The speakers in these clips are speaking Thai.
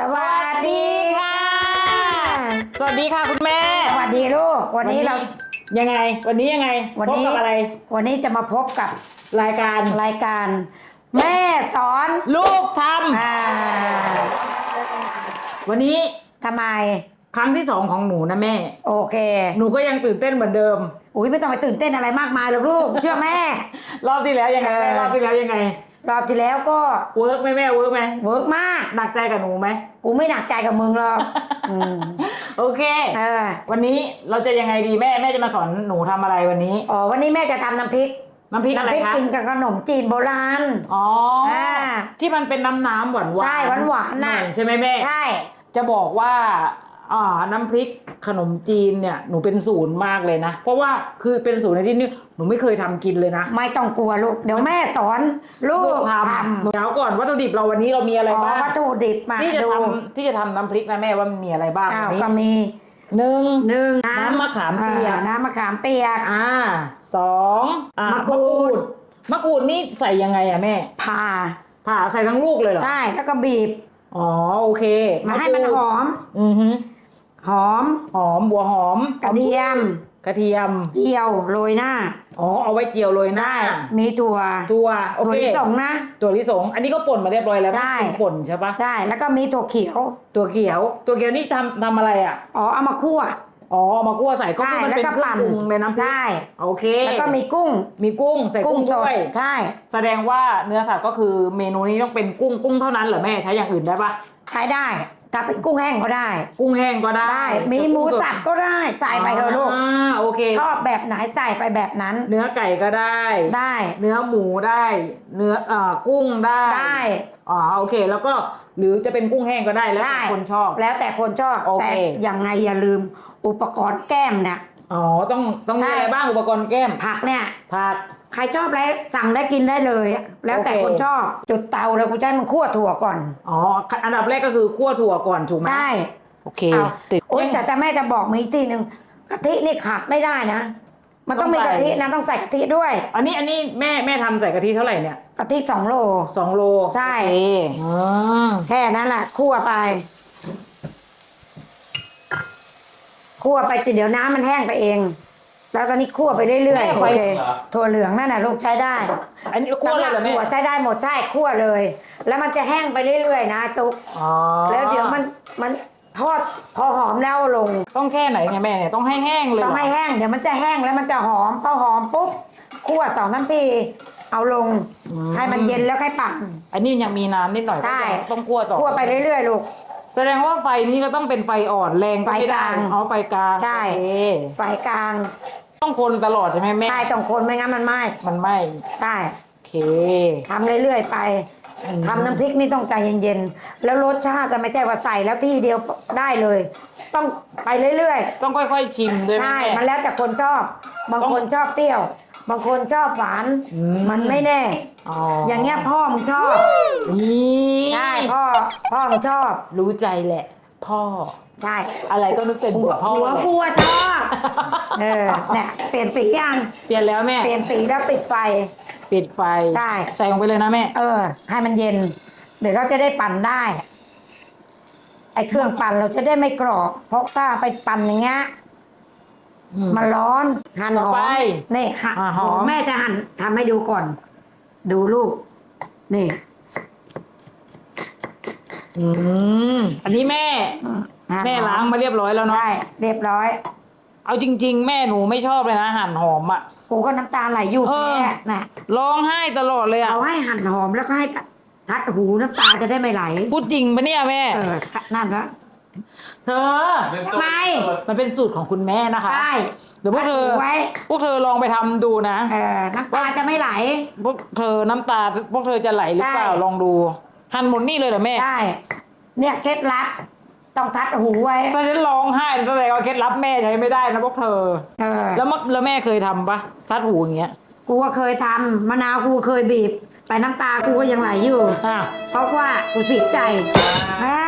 สวัสดีค่ะ สวัสดีค่ะคุณแม่ สวัสดีลูก วันนี้เรา ยังไง วันนี้ยังไงวันพบนี้กับอะไร วันนี้จะมาพบกับรายการรายการ แม่สอนลูกทอ่าำวันนี้ทำไม ครั้งที่สองของหนูนะแม่ โอเค หนูก็ยังตื่นเต้นเหมือนเดิม อุ้ยไม่ต้องไปตื่นเต้นอะไรมากมายหรอกลูก เชื่อแม่ รอบที่แล้วยังไงเออแม่รอบที่แล้วยังไง รอบที่แล้วก็เวิร์กไหมแม่เวิร์กไหมเวิร์กมาก หนักใจกับหนูไหมกูไม่หนักใจกับมึงหรอกอืมโอเค เออวันนี้เราจะยังไงดีแม่แม่จะมาสอนหนูทำอะไรวันนี้อ๋อวันนี้แม่จะทำน้ำพริกน้ำพริกอะไรน้ำพริกคะกินกับขนมจีนโบราณ อ๋ออา ที่มันเป็นน้ำน้ำหวานหวานใช่หวานๆน่ะ ใช่ไหมแม่ ใช่ จะบอกว่า อ่าน้ำพริกขนมจีนเนี่ยหนูเป็นศูนย์มากเลยนะ เพราะว่าคือเป็นศูนย์ในที่นี่หนูไม่เคยทำกินเลยนะไม่ต้องกลัวลูก เดี๋ยวแม่สอนลูกททำเดี๋ยวก่อนวัตถุดิบเราวันนี้เรามีอะไรำอ๋อบ้างวัตถุดิบมาที่จะดูทำที่จะทำน้ำพริกนะแม่ว่ามันมีอะไรบ้างอ้าววันนี้ก็มีหนึ่งหนึ่งน้ำมะขามเปียกอ่น้ำมะขามเปียก อ่าสองอ่ามะกรูด มะกรูดนี่ใส่ยังไงอะแม่ผ่าผ่าใส่ทั้งลูกเลยเหรอใช่แล้วก็บีบอ๋อโอเคมาให้มันหอม อือฮึ หอม หอมบัวหอมกระเทียม กระเทียม เจียวโรยหน้า อ๋อเอาไว้เจียวโรยหน้า มีถั่วตัวโอถั่วเคลิสงนะ ตัวลิสง อันนี้ก็ป่นมาเรียบร้อยแล้วใช่เป็นป่นใช่ปะใช่ แล้วก็มีถั่วเขียว ตัวเขียว ตัวเขียวนี่ทำทำอะไรอะ อ๋อเอามาคั่ว อ๋อเอามาคั่วใส่ก็ใช่ คือมันแล้วเป็นก็เครื่องปั่นปรุงในน้ำพริกใช่ โอเคแล้วก็มีกุ้ง มีกุ้งใส่กุ้งสด้ดวย ใช่ แสดงว่าเนื้อสัตว์ก็คือเมนูนี้ต้องเป็นกุ้งกุ้งเท่านั้นเหรอแม่ใช้อย่างอื่นได้ปะใช้ได้ ถ้าเป็นกุ้งแห้งก็ได้ กุ้งแห้งก็ได้ได้ มีหมูสับก็ได้ใส่ไปเถอะลูกอ่าโอเค ชอบแบบไหนใส่ไปแบบนั้น เนื้อไก่ก็ได้ ได้ เนื้อหมูได้ เนื้อเอ่อกุ้งได้ ได้ อ๋อโอเค แล้วก็หรือจะเป็นกุ้งแห้งก็ได้แล้วแต่ได้คนชอบ แล้วแต่คนชอบโอเค แต่ยังไงอย่าลืมอุปกรณ์แก้มเนี่ยอ๋อต้องต้องมีใช่อะไรบ้างอุปกรณ์แก้มผักเนี่ยผัก ใครชอบอะไรสั่งได้กินได้เลย แล้วแต่โอเค คนชอบ จุดเตาเลยกูจะให้มันคั่วถั่วก่อน อ๋อ อันดับแรกก็คือคั่วถั่วก่อนถูกไหมใช่โอเคเอาติด โอ๊ยแต่แต่แม่จะบอกมีอีกทีหนึ่งกะทินี่ขาดไม่ได้นะ มันต้องมีกะทินะต้องใส่กะทิด้วยอันนี้อันนี้แม่แม่ทำใส่กะทิเท่าไหร่เนี่ยกะทิสองโล สองโลใช่โอเคอ๋อแค่นั้นแหละคั่วไปคั่วไปติเดี๋ยวน้ำมันแห้งไปเอง แล้วตอนนี้คั่วไปเรื่อยๆโอเคถั่วเหลืองนั่นน่ะลูกใช้ได้อันนี้คั่วสำหเลยรับเหรอแม่ถั่วใช้ได้หมดใช่คั่วเลย แล้วมันจะแห้งไปเรื่อยๆนะจุ๊กอ๋อแล้วเดี๋ยวมันมันทอดพอหอมแล้วเอาลง ต้องแค่ไหนไงแม่เนี่ยต้องให้แห้งเลยต้องให้เหรอแห้งเดี๋ยวมันจะแห้งแล้วมันจะหอมพอหอมปุ๊บคั่วสองนาทีเอาลงให้มันเย็นแล้วค่อยปั่นอันนี้ยังมีน้ำนิดหน่อยใช่ต้องคั่วต่อคั่วไปเรื่อยๆลูกแสดงว่าไฟนี้ก็ต้องเป็นไฟอ่อนแรงก็ไม่ไฟกได้ลางอ๋อไฟกลางใช่โอเคไฟกลาง ต้องคนตลอดใช่ไหมแม่ ใช่ต้องคนไม่งั้นมันไหม้มันไหมใช่โอเค ทำเรื่อยๆไปอืม ทำน้ำพริกนี่ต้องใจเย็นๆ แล้วรสชาติอะไม่ใช่ว่าใส่แล้วที่เดียวได้เลย ต้องไปเรื่อยๆ ต้องค่อยๆชิมด้วยไหมใช่ แม่ มันแล้วแต่คนชอบ บางคนชอบเปรี้ยว บางคนชอบหวาน อืม มันไม่แน่ อ๋อออย่างเงี้ยพ่อมึงชอบ นี่ใช่ พ่อ พ่อมึงชอบ รู้ใจแหละ พ่อ ใช่อะไรก็นึกเป็นหัวพ่อหัวแหละพัวชอบ เออเนี่ยเปลี่ยนสียังเปลี่ยนแล้วแม่ เปลี่ยนสีแล้วปิดไฟ ปิดไฟใช่ ใส่ลงไปเลยนะแม่ เออ ให้มันเย็น เดี๋ยวเราจะได้ปั่นได้ ไอ้เครื่องปั่นเราจะได้ไม่กรอบเพราะถ้าไปปั่นอย่างเงี้ยอืม มันร้อนหั่นหต่ออมไปนี่หั่นอ่าหหออม มแม่จะหั่นทำให้ดูก่อน ดูลูกนี่อืมอันนี้แม่ หั่นแม่หอล้างมาเรียบร้อยแล้วเนาะ ใช่เรียบร้อย เอาจริง ๆ แม่หนูไม่ชอบเลยนะหั่นหอมอะ กูก็น้ำตาไหลอยู่เออแม่น่ะร้องไห้ตลอดเลยอะเอาให้หั่นหอมแล้วก็ให้ทัดหูน้ำตาจะได้ไม่ไหล พูดจริงปะเนี่ยแม่ เออ นั่นละ เธอ ทำไม มันเป็นสูตรของคุณแม่นะคะใช่เดี๋ยวพวกเธอ ทัดหูไว้ พวกเธอลองไปทำดูนะ เออ น้ำตาจะไม่ไหล พวกเธอน้ำตา พวกเธอจะไหลหรือเปล่าใช่ ลองดู หั่นหมดนี่เลยเหรอแม่ใช่เนี่ยเคล็ดลับ ต้องทัดหูไว้ถ้าฉันร้องไห้แสดงว่าเคล็ดลับแม่ใช้ไม่ได้นะพวกเธอ เออ แล้วมะแล้วแม่เคยทำปะทัดหูอย่างเงี้ยกูก็เคยทำมะนาวกูเคยบีบแต่น้ำตากูก็ยังไหลอยู่อะเพราะว่ากูเสียใจอ่า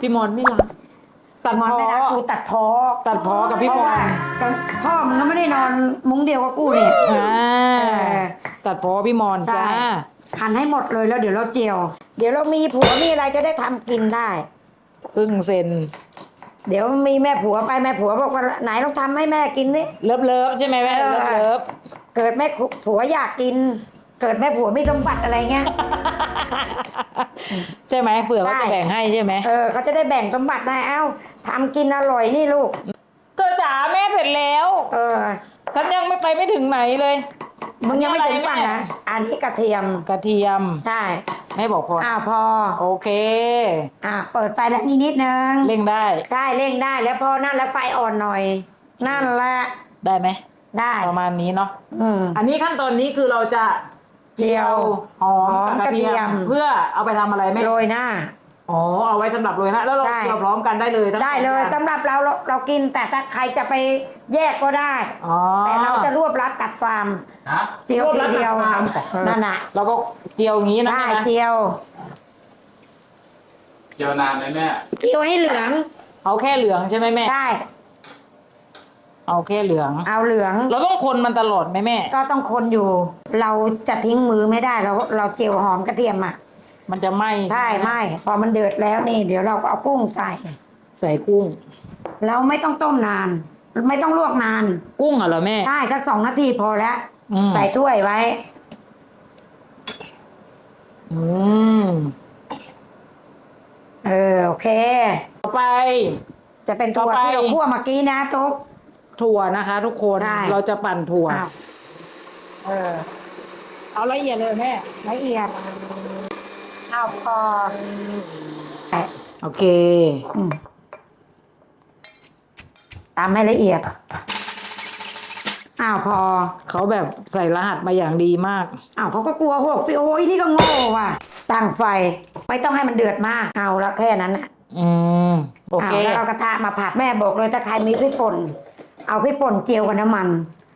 พี่มอนไม่รักตัดมอนพอไม่รักกูตัดพอตัดพอกับพี่เพมราะอว่านก็พ่อมึงก็ไม่ได้นอนมุ้งเดียวกับกูเนี่ย อ่าเออตัดพอพี่มอนใช่ จ้า หั่นให้หมดเลยแล้วเดี๋ยวเราเจียว เดี๋ยวเรามีผัวมีอะไรจะได้ทำกินได้ ครึ่งเซนเดี๋ยวมีแม่ผัวไปแม่ผัวบอกว่าไหนลองทำให้แม่กินนี่ เลิฟเลิฟใช่ไหมแม่เออ เลิฟเลิฟเกิดแม่ผัวอยากกิน เกิดแม่ผัวมีสมบัติอะไรเงี้ย ใช่ไหมเผื่อเขาใช่จะแบ่งให้ใช่ไหมเออเขาจะได้แบ่งสมบัติได้เอ้าทำกินอร่อยนี่ลูก เธอจ๋าแม่เสร็จแล้ว เออ ฉันยังไม่ไปไม่ถึงไหนเลย มึงยังไม่ถึงอะไรฝั่งแม่นะอันนี้กระเทียมกระเทียม ใช่แม่บอกพออ้าวพอ โอเคอะเปิดไฟแล้วนิดนิดนึงเร่งได้ใช่เร่งได้แล้วพอนั่นแล้วไฟอ่อนหน่อย นั่นแหละได้ไหมได้ประมาณนี้เนาะอืมอันนี้ขั้นตอนนี้คือเราจะเจียวหอหอมมกับกระเทียกระเทียมมเพื่อเอาไปทำอะไรแม่โรยหน้า อ๋อเอาไว้สำหรับโรยนะแล้วเราใช่เจียวพร้อมกันได้เลยทั้งได้เลยสองอางสำหรับเราเราเรากินแต่ถ้าใครจะไปแยกก็ได้ อ๋อ แต่เราจะรวบรัดตัดฟาร์มฮะเจียวทีเดียวรวบรัดตัดฟาร์ม นั่นน่ะเราก็เจียวอย่างนี้นะได้แม่นะเจียวเจียวนานไหมแม่ เจียวให้เหลืองเอาแค่เหลืองใช่ไหมแม่ ใช่เอาแค่เหลือง เอาเหลือง เราต้องคนมันตลอดไหมแม่ ก็ต้องคนอยู่ เราจะทิ้งมือไม่ได้เราเราเจียวหอมกระเทียมอะ มันจะไหมใช่หไม่พอมันเดือดแล้วนี่ เดี๋ยวเราก็เอากุ้งใส่ ใส่กุ้ง เราไม่ต้องต้มนาน ไม่ต้องลวกนาน กุ้งอะเหรอแม่ ใช่สักสองนาทีพอแล้ว อืม ใส่ถ้วยไว้ อืมเออโอเค ต่อไป จะเป็นตัวต่อไป ที่เราคั่วเมื่อกี้นะตุ๊กถั่วนะคะ ทุกคนได้ เราจะปั่นถั่ว อ้าวเออเอาละเอียดเลยแม่ละเอียด เอาพอแตะโอเค อืมตามให้ละเอียด อ้าวพอ เขาแบบใส่รหัสมาอย่างดีมาก อ้าวเขาก็กลัวหกสิโอ้ยนี่ก็โง่ว่ะตั้งไฟ ไม่ต้องให้มันเดือดมาก เอาละแค่นั้นน่ะอืมโอเคาแล้วเอากระทะมาผัดแม่บอกเลยถ้าใครมีพริกป่น เอาพริกป่นเจียวกับน้ำมัน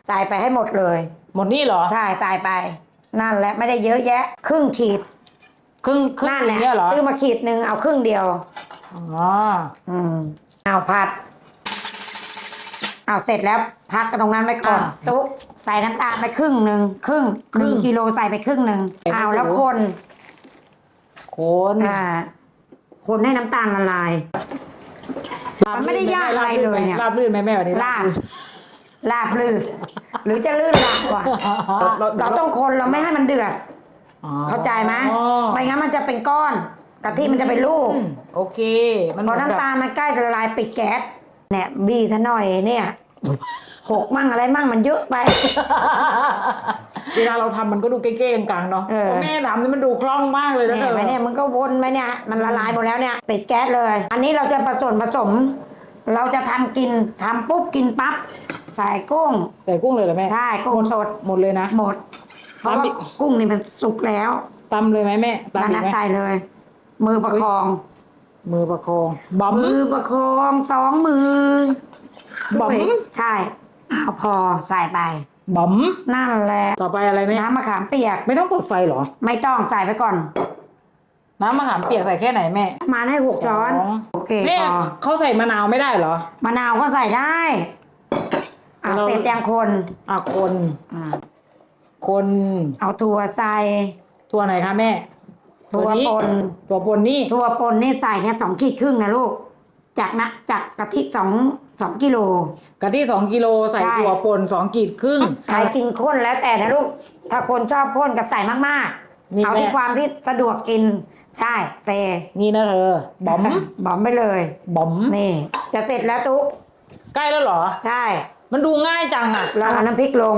ใส่ไปให้หมดเลย หมดนี่เหรอ ใช่ใส่ไป นั่นแหละไม่ได้เยอะแยะ ครึ่งขีด ครึ่งครึ่งนั่นแหละเนี่ยเหรอซื้อมาขีดหนึ่งเอาครึ่งเดียวอ๋ออืมเอาผัด เอาเสร็จแล้วพักกันตรงนั้นไว้ก่อนอะตุ๊กใส่น้ำตาลไปครึ่งหนึ่งครึ่งครึ่หนึ่งงกิโลใส่ไปครึ่งหนึ่งใส่ไปเอาแล้วสูงคนคนอ่าคนให้น้ำตาลละลายมันไม่ได้ยากอะไรเลยเนี่ยราบลื่นไหมแม่วันนี้ลาบลาบลื่นหรือจะลื่นลาบกว่าเราต้องคนเราไม่ให้มันเดือด อ๋อเข้าใจไหมไม่งั้นมันจะเป็นก้อนกะทิมันจะเป็นลูกอืมโอเค มันพอน้ำตาลมันใกล้จะละลายปิดแก๊สเนี่ยบีซะหน่อยเนี่ยหกมั่งอะไรมั่งมันเยอะไป เวลาเราทำมันก็ดูเก้ๆกลางๆเนาะเออพอแม่ทำนี่มันดูคล่องมากเลยนะเนี่ยเธอไหมเนี่ยมันก็วนไปเนี่ยมันละลายหมดแล้วเนี่ยปิดแก๊สเลย อันนี้เราจะผสมผสม เราจะทำกินทำปุ๊บกินปั๊บใส่กุ้ง ใส่กุ้งเลยเหรอแม่ใช่กุ้งสด หมดเลยนะ หมด เพราะว่าตามอีกกุ้งนี่มันสุกแล้วตำเลยไหมแม่ตำนั่นอีนะกไหมใส่เลย มือประคอง มือประคองบอม มือประคองสองมือบอมด้วยใช่เอาพอใส่ไป บอม นั่นแหละ ต่อไปอะไรแม่น้ำมะขามเปียก ไม่ต้องเปิดไฟเหรอ ไม่ต้องใส่ไปก่อน น้ำมะขามเปียกใส่แค่ไหนแม่ ประมาณให้หกช้อนสงโอเคแม่พอเขาใส่มะนาวไม่ได้เหรอ มะนาวก็ใส่ได้อะเรา เสร็จยังคนอะคน อะ คนเอาถั่วใส่ตัวไหนคะแม่ถั่วนี้ป่นตัวปนนี่ถั่วป่นนี่ใส่เนี่ยสองขีดครึ่งนะลูก จากนะจากกะทิสองสองกิโลกะทิสองกิโลใส่ใช่ตัวปนสองกีดครึ่งใครกินข้นแล้วแต่นะลูก ถ้าคนชอบข้นกับใส่มากนี่ๆเอาที่แม่ความที่สะดวกกิน ใช่เตนี่นะเธอบอมบอมไปเลยบอมนี่ จะเสร็จแล้วตุ๊กใกล้แล้วเหรอ ใช่ มันดูง่ายจังอะเราเอาน้ำพริกลง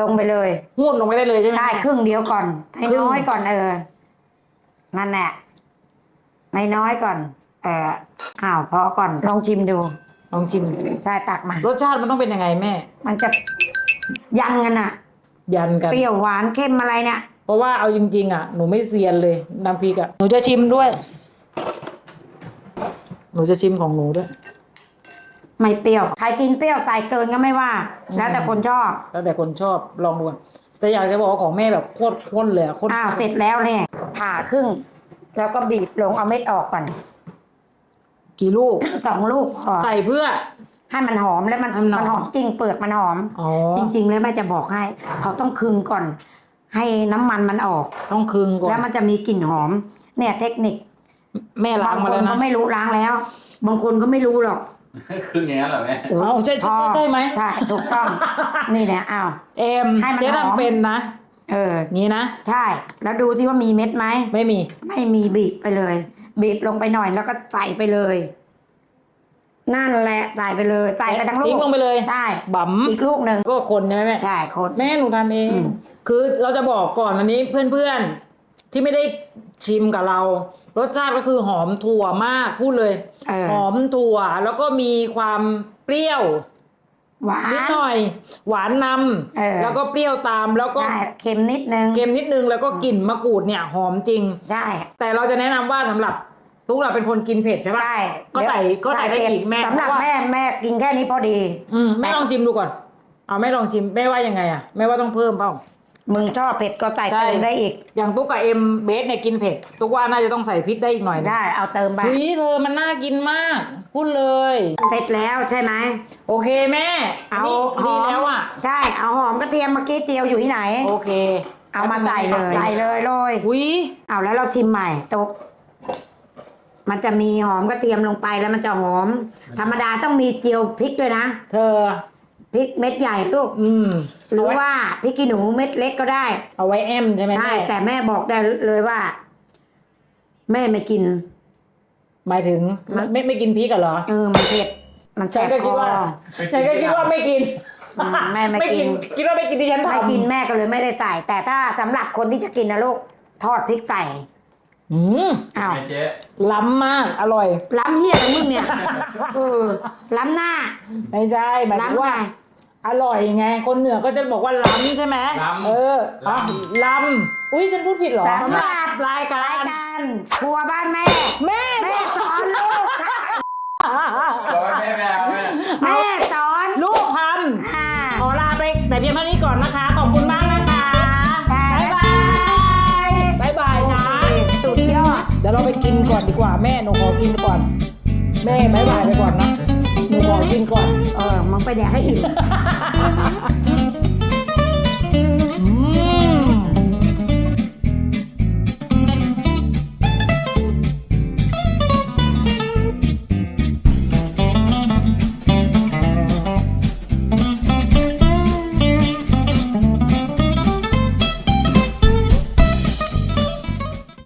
ลงไปเลยหูดลงไปได้เลยใช่ไหมใช่ครึ่งเดียวก่อนให้ครึ่งน้อยก่อนเออนั่นแหละในน้อยก่อน เอออ้าวพอก่อนลองชิมดูลองชิมใช่ตักมารสชาติมันต้องเป็นยังไงแม่ มันจะยันกันอะยันกันเปรี้ยวหวานเข้มอะไรเนี่ยเพราะว่าเอาจริงๆอะหนูไม่เซียนเลยน้ำพริกอะหนูจะชิมด้วย หนูจะชิมของหนูด้วย ไม่เปรี้ยว ใครกินเปรี้ยวใส่เกินก็ไม่ว่า แล้วแต่คนชอบ แล้วแต่คนชอบลองดูอะแต่อยากจะบอกว่าของแม่แบบโคตรข้นเลยอะโคตรอ้าวเสร็จแล้วเนี่ยผ่าครึ่ง แล้วก็บีบลงเอาเม็ดออกก่อน กี่ลูกสองลูกพอใส่เพื่อ ให้มันหอมแล้วมันให้มันหอมมันหอมจริงเปลือกมันหอมอ๋อจริง ๆ แล้วแม่จะบอกให้ เขาต้องคึงก่อน ให้น้ำมันมันออก ต้องคึงก่อนแล้วมันจะมีกลิ่นหอม เนี่ยเทคนิค แม่ล้าบางงมาคนแล้วก็นะไม่รู้ล้างแล้ว บางคนก็ไม่รู้หรอก คืออย่างนั้นเหรอแม่เอาใช่ใช่พอใช่ไหม ใช่ถูกต้อง นี่แหละอ้าว เอ็มให้มันเจ๊หอมทำเป็นนะ เออ นี่นะ ใช่ แล้วดูที่ว่ามีเม็ดไหม ไม่มี ไม่มีบีบไปเลย บีบลงไปหน่อยแล้วก็ใส่ไปเลย นั่นแหละใส่ไปเลย ใส่ไปทั้งลูกทิ้งลงไปเลย ใช่บั๋มอีกลูกหนึ่งก็คนใช่ไหมแม่ ใช่คน แม่หนูทำเอง อืม คือเราจะบอกก่อนวันนี้เพื่อนๆ ที่ไม่ได้ชิมกับเรา รสชาติก็คือหอมถั่วมากพูดเลย เออ หอมถั่วแล้วก็มีความเปรี้ยวหวานิดน หน่อย หวานนเออำแล้วก็เปรี้ยวตามแล้วก็ใช่เค็มนิดนึง เค็มนิดนึงแล้วก็กลิ่นมะกรูดเนี่ยหอมจริงใช่แต่เราจะแนะนำว่าสำหรับตุ๊กเราเป็นคนกินเผ็ดใช่ปะใช่ก็ใส่ก็ใส่ได้เผ็อีกแม่สำหรับเพราะว่า แม่แม่กินแค่นี้พอดี อืมแม่ลองชิมดูก่อนเอาแม่ลองชิมแม่ว่ายังไงอะแม่ว่าต้องเพิ่มเปล่า มึงชอบเผ็ดก็ใส่ใช่เติมได้อีก อย่างตุ๊กกับเอ็มเบสเนี่ยกินเผ็ดตุ๊กว่าน่าจะต้องใส่พริกได้อีกหน่อยนะได้เอาเติมไปเฮ้ยเธอมันน่ากินมากพูดเลย เสร็จแล้วใช่ไหมโอเคแม่เอานี่หดีอมแล้วอะใช่เอาหอมกระเทียมเมื่อกี้เจียวอยู่ที่ไหน โอเค เอามาใส่เลยใส่เลยโรยอุ้ยเอาแล้วเราชิมใหม่ตุกมันจะมีหอมกระเทียมลงไปแล้วมันจะหอม ธรรมดาต้องมีเจียวพริกด้วยนะ เธอ พริกเม็ดใหญ่ลูกอืมหรือว่าพริกขี้หนูเม็ดเล็กก็ได้เอาไว้แอมใช่ไหมใช่แม่แต่แม่บอกได้เลยว่า แม่ไม่กิน หมายถึงมันไม่ไม่กินพริกอะเหรอเออมันเผ็ดมันแสฉันบก็คคิดอว่าฉันก็คิดว่าไม่กินอืมแม่ไม่กิน คิดว่าไม่กินที่ฉันทำไม่กินแม่ก็เลยไม่ได้ใส่ แต่ถ้าสำหรับคนที่จะกินนะลูกทอดพริกใส่อืมอ้าวแม่เจ๊ล้ำมากอร่อย ล้ำเฮียของมึงเนี่ย เออล้ำหน้าไม่ใช่หมายถึงล้ำไงว่า อร่อยไง คนเหนือก็จะบอกว่าล้ำใช่ไหมล้ำเอออะล้ำล้ำอุ้ยฉันพูดผิดเหรอสำหรับรายการรายการครัวบ้านแม่ แม่แม่สอนลูกค่ะบอกว่าแม่แม่เอาแม่แม่สอนลูกทค่ะำขอลาไปแต่เพียงเท่านี้ก่อนนะคะ ขอบคุณมากนะคะค่ะบ๊ายบายบ๊ายบายนะสุดยอด เดี๋ยวเราไปกินก่อนดีกว่าแม่หนูขอกินก่อน แม่บ๊ายบายไปก่อนนะหนู ขอกินก่อน เออมึงไปแดกให้อิ่ม